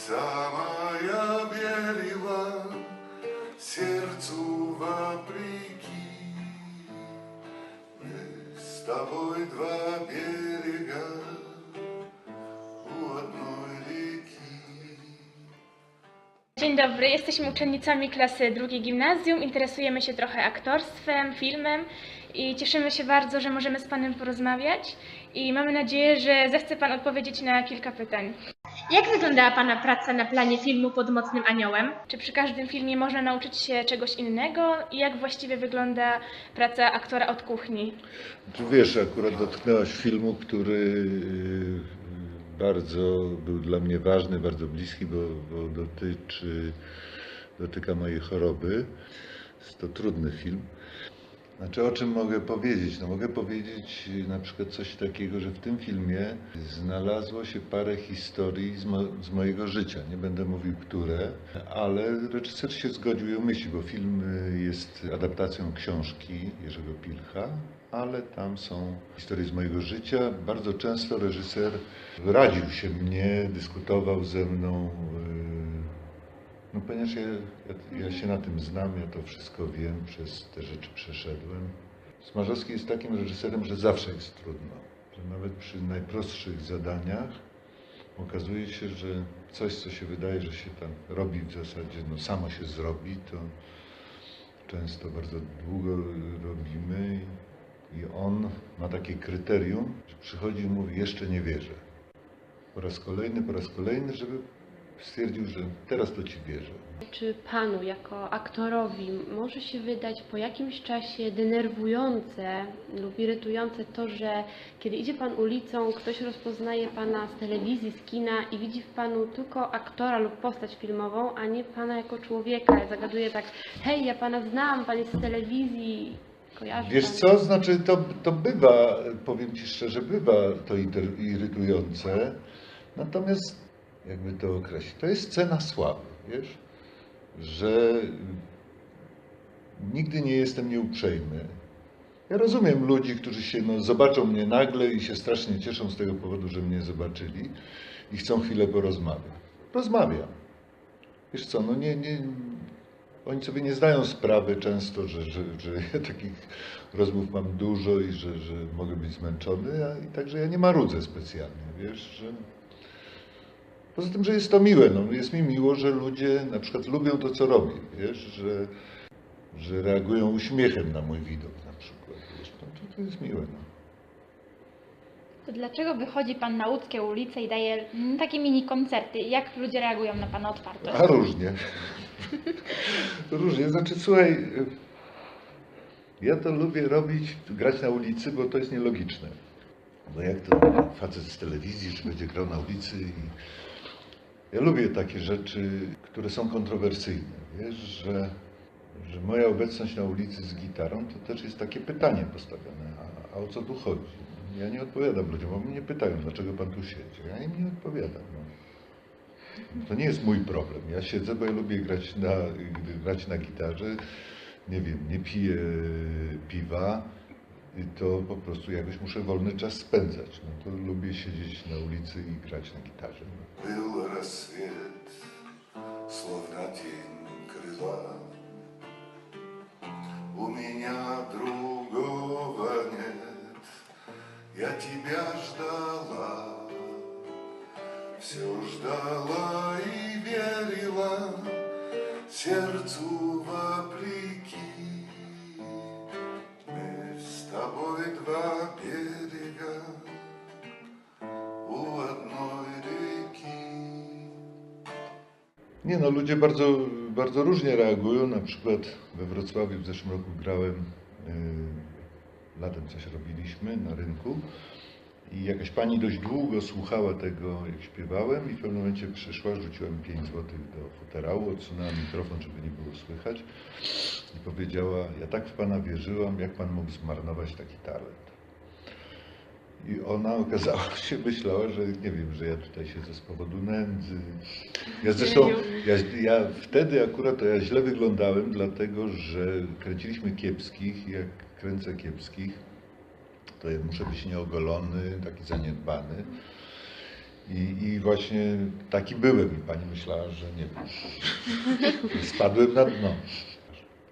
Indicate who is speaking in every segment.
Speaker 1: самая верила сердцу вопреки. Мы с тобой два берега у одной реки.
Speaker 2: Dzień dobry, jesteśmy uczennicami klasy drugiej gimnazjum. Interesujemy się trochę aktorstwem, filmem i cieszymy się bardzo, że możemy z Panem porozmawiać. I mamy nadzieję, że zechce Pan odpowiedzieć na kilka pytań.
Speaker 3: Jak wyglądała Pana praca na planie filmu Pod Mocnym Aniołem?
Speaker 2: Czy przy każdym filmie można nauczyć się czegoś innego i jak właściwie wygląda praca aktora od kuchni?
Speaker 4: Tu wiesz, akurat dotknęłaś filmu, który y, bardzo był dla mnie ważny, bardzo bliski, bo, bo dotyczy, dotyka mojej choroby. Jest to trudny film. Znaczy, o czym mogę powiedzieć? No mogę powiedzieć y, na przykład coś takiego, że w tym filmie znalazło się parę historii z, mo- z mojego życia. Nie będę mówił które, ale reżyser się zgodził i umyślił, bo film y, jest adaptacją książki Jerzego Pilcha, ale tam są historie z mojego życia. Bardzo często reżyser radził się mnie, dyskutował ze mną. No ponieważ ja, ja, ja się na tym znam, ja to wszystko wiem, przez te rzeczy przeszedłem. Smarzowski jest takim reżyserem, że zawsze jest trudno. Że nawet przy najprostszych zadaniach okazuje się, że coś, co się wydaje, że się tam robi w zasadzie, no samo się zrobi, to często bardzo długo robimy i on ma takie kryterium, że przychodzi i mówi, jeszcze nie wierzę. Po raz kolejny, po raz kolejny, żeby stwierdził, że teraz to ci wierzę.
Speaker 5: Czy panu jako aktorowi może się wydać po jakimś czasie denerwujące lub irytujące to, że kiedy idzie pan ulicą, ktoś rozpoznaje pana z telewizji, z kina i widzi w panu tylko aktora lub postać filmową, a nie pana jako człowieka? Zagaduje tak, hej, ja pana znam, pan jest z telewizji, kojarzy
Speaker 4: Wiesz
Speaker 5: pan?
Speaker 4: co, znaczy to, to bywa, powiem Ci szczerze, bywa to irytujące, natomiast jakby to określić, to jest cena sławy, wiesz, że nigdy nie jestem nieuprzejmy. Ja rozumiem ludzi, którzy się no, zobaczą mnie nagle i się strasznie cieszą z tego powodu, że mnie zobaczyli i chcą chwilę porozmawiać. Rozmawiam. Wiesz co, no nie, nie, oni sobie nie zdają sprawy często, że, że, że ja takich rozmów mam dużo i że, że mogę być zmęczony, a i także ja nie marudzę specjalnie, wiesz, że... Poza tym, że jest to miłe, no jest mi miło, że ludzie na przykład lubią to, co robię, wiesz, że, że reagują uśmiechem na mój widok na przykład, wiesz, no to, to jest miłe, no.
Speaker 6: To dlaczego wychodzi Pan na łódzkie ulice i daje mm, takie mini koncerty? Jak ludzie reagują na Pana otwartość?
Speaker 4: A różnie. różnie. Znaczy, słuchaj, ja to lubię robić, grać na ulicy, bo to jest nielogiczne. Bo jak to facet z telewizji, że będzie grał na ulicy i ja lubię takie rzeczy, które są kontrowersyjne. Wiesz, że, że moja obecność na ulicy z gitarą to też jest takie pytanie postawione. A, a o co tu chodzi? Ja nie odpowiadam ludziom, bo mnie pytają, dlaczego pan tu siedzi. Ja im nie odpowiadam. No. To nie jest mój problem. Ja siedzę, bo ja lubię grać na, grać na gitarze. Nie wiem, nie piję piwa I to po prostu jakoś muszę wolny czas spędzać. No to lubię siedzieć na ulicy i grać na gitarze. No.
Speaker 1: Был рассвет, словно тень крыла. У меня другого нет, я тебя ждала, все ждала и верила сердцу вопреки.
Speaker 4: Nie no, ludzie bardzo, bardzo różnie reagują. Na przykład we Wrocławiu w zeszłym roku grałem, yy, latem coś robiliśmy na rynku i jakaś pani dość długo słuchała tego, jak śpiewałem i w pewnym momencie przyszła, rzuciłem 5 złotych do futerału, odsunęła mikrofon, żeby nie było słychać i powiedziała, ja tak w Pana wierzyłam, jak Pan mógł zmarnować taki talent. I ona okazała się, myślała, że nie wiem, że ja tutaj siedzę z powodu nędzy. Ja zresztą, ja, ja wtedy akurat to ja źle wyglądałem, dlatego że kręciliśmy kiepskich i jak kręcę kiepskich, to ja muszę być nieogolony, taki zaniedbany. I, I właśnie taki byłem i pani myślała, że nie wiem. Spadłem na dno.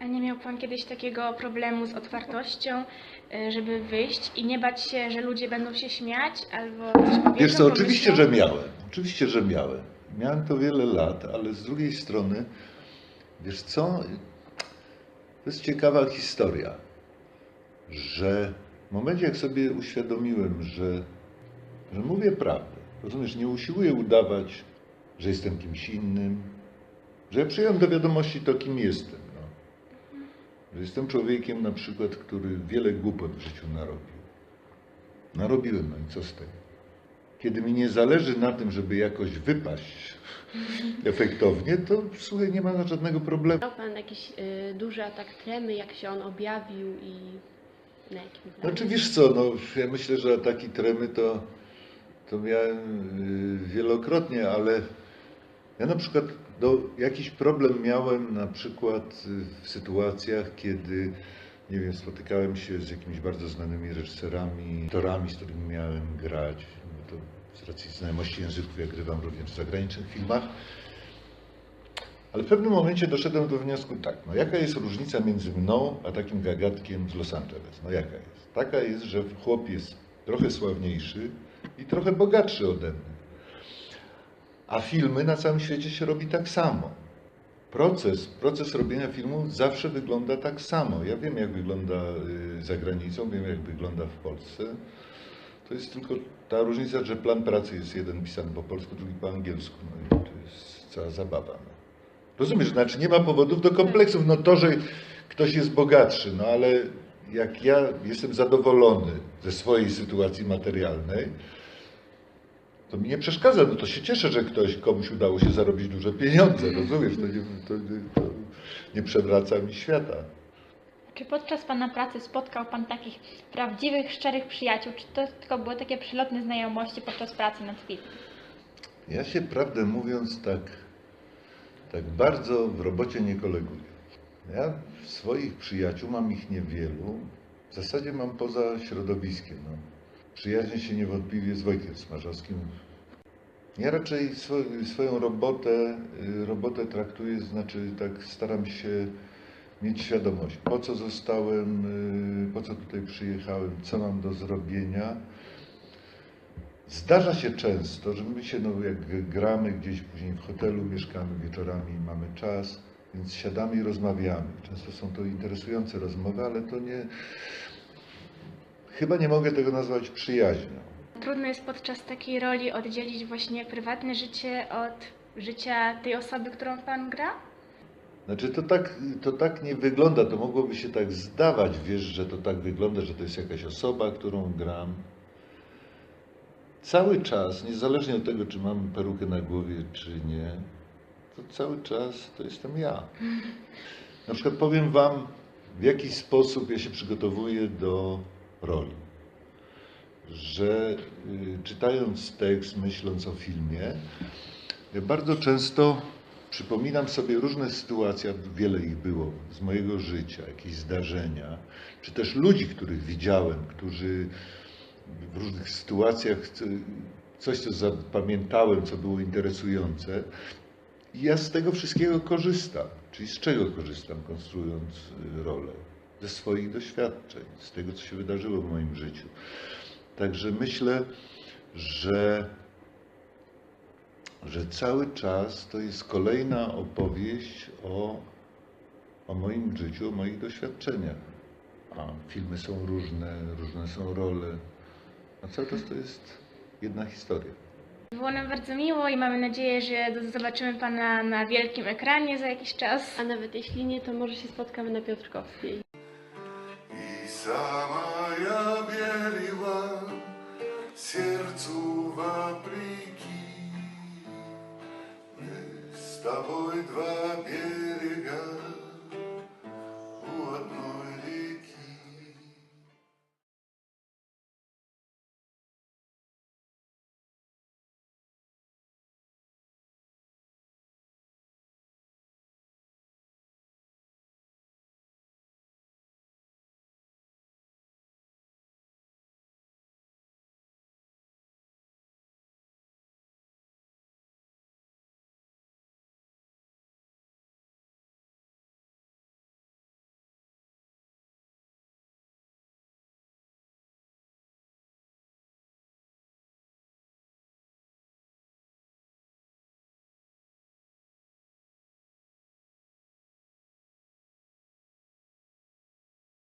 Speaker 2: A nie miał pan kiedyś takiego problemu z otwartością, żeby wyjść i nie bać się, że ludzie będą się śmiać albo coś powiedzą,
Speaker 4: Wiesz co, oczywiście, że miałem. Oczywiście, że miałem. Miałem to wiele lat, ale z drugiej strony, wiesz co, to jest ciekawa historia, że w momencie, jak sobie uświadomiłem, że, że mówię prawdę, rozumiesz, nie usiłuję udawać, że jestem kimś innym, że ja przyjąłem do wiadomości to, kim jestem. Jestem człowiekiem na przykład, który wiele głupot w życiu narobił. Narobiłem, no i co z tego? Kiedy mi nie zależy na tym, żeby jakoś wypaść efektownie, to słuchaj, nie ma żadnego problemu.
Speaker 5: Miał Pan jakiś y, duży atak tremy, jak się on objawił i na jakim?
Speaker 4: Znaczy wiesz co, no, ja myślę, że ataki tremy to, to miałem y, wielokrotnie, ale ja na przykład do, jakiś problem miałem na przykład y, w sytuacjach, kiedy nie wiem, spotykałem się z jakimiś bardzo znanymi reżyserami, aktorami, z którymi miałem grać. No to z racji znajomości języków, ja grywam również w zagranicznych filmach. Ale w pewnym momencie doszedłem do wniosku tak, no jaka jest różnica między mną a takim gagatkiem z Los Angeles? No jaka jest? Taka jest, że chłop jest trochę sławniejszy i trochę bogatszy ode mnie. A filmy na całym świecie się robi tak samo. Proces, proces robienia filmu zawsze wygląda tak samo. Ja wiem, jak wygląda y, za granicą, wiem, jak wygląda w Polsce. To jest tylko ta różnica, że plan pracy jest jeden pisany po polsku, drugi po angielsku. No i to jest cała zabawa. No. Rozumiesz, znaczy nie ma powodów do kompleksów. No to, że ktoś jest bogatszy, no ale jak ja jestem zadowolony ze swojej sytuacji materialnej, to mi nie przeszkadza, no to się cieszę, że ktoś, komuś udało się zarobić duże pieniądze, rozumiesz, to nie, to, to nie przewraca mi świata.
Speaker 6: Czy podczas Pana pracy spotkał Pan takich prawdziwych, szczerych przyjaciół? Czy to tylko były takie przylotne znajomości podczas pracy nad filmem?
Speaker 4: Ja się, prawdę mówiąc, tak, tak bardzo w robocie nie koleguję. Ja swoich przyjaciół mam ich niewielu. W zasadzie mam poza środowiskiem. No. Przyjaźnię się niewątpliwie z Wojtkiem Smarzowskim. Ja raczej swo, swoją robotę, y, robotę traktuję, znaczy tak staram się mieć świadomość, po co zostałem, y, po co tutaj przyjechałem, co mam do zrobienia. Zdarza się często, że my się, no jak gramy gdzieś później w hotelu, mieszkamy wieczorami, mamy czas, więc siadamy i rozmawiamy. Często są to interesujące rozmowy, ale to nie. Chyba nie mogę tego nazwać przyjaźnią.
Speaker 2: Trudno jest podczas takiej roli oddzielić właśnie prywatne życie od życia tej osoby, którą pan gra?
Speaker 4: Znaczy to tak, to tak nie wygląda, to mogłoby się tak zdawać, wiesz, że to tak wygląda, że to jest jakaś osoba, którą gram. Cały czas, niezależnie od tego, czy mam perukę na głowie, czy nie, to cały czas to jestem ja. Na przykład powiem Wam, w jaki sposób ja się przygotowuję do roli. Że y, czytając tekst, myśląc o filmie, bardzo często przypominam sobie różne sytuacje, wiele ich było z mojego życia, jakieś zdarzenia, czy też ludzi, których widziałem, którzy w różnych sytuacjach co- coś, co zapamiętałem, co było interesujące. I ja z tego wszystkiego korzystam. Czyli z czego korzystam, konstruując y, rolę? Ze swoich doświadczeń, z tego, co się wydarzyło w moim życiu. Także myślę, że że cały czas to jest kolejna opowieść o, o moim życiu, o moich doświadczeniach. A filmy są różne, różne są role, a cały czas to jest jedna historia.
Speaker 2: Było nam bardzo miło i mamy nadzieję, że do- zobaczymy pana na wielkim ekranie za jakiś czas.
Speaker 5: A nawet jeśli nie, to może się spotkamy na Piotrkowskiej.
Speaker 1: Ja bieliła сердцу вопреки. Мы с тобой два берега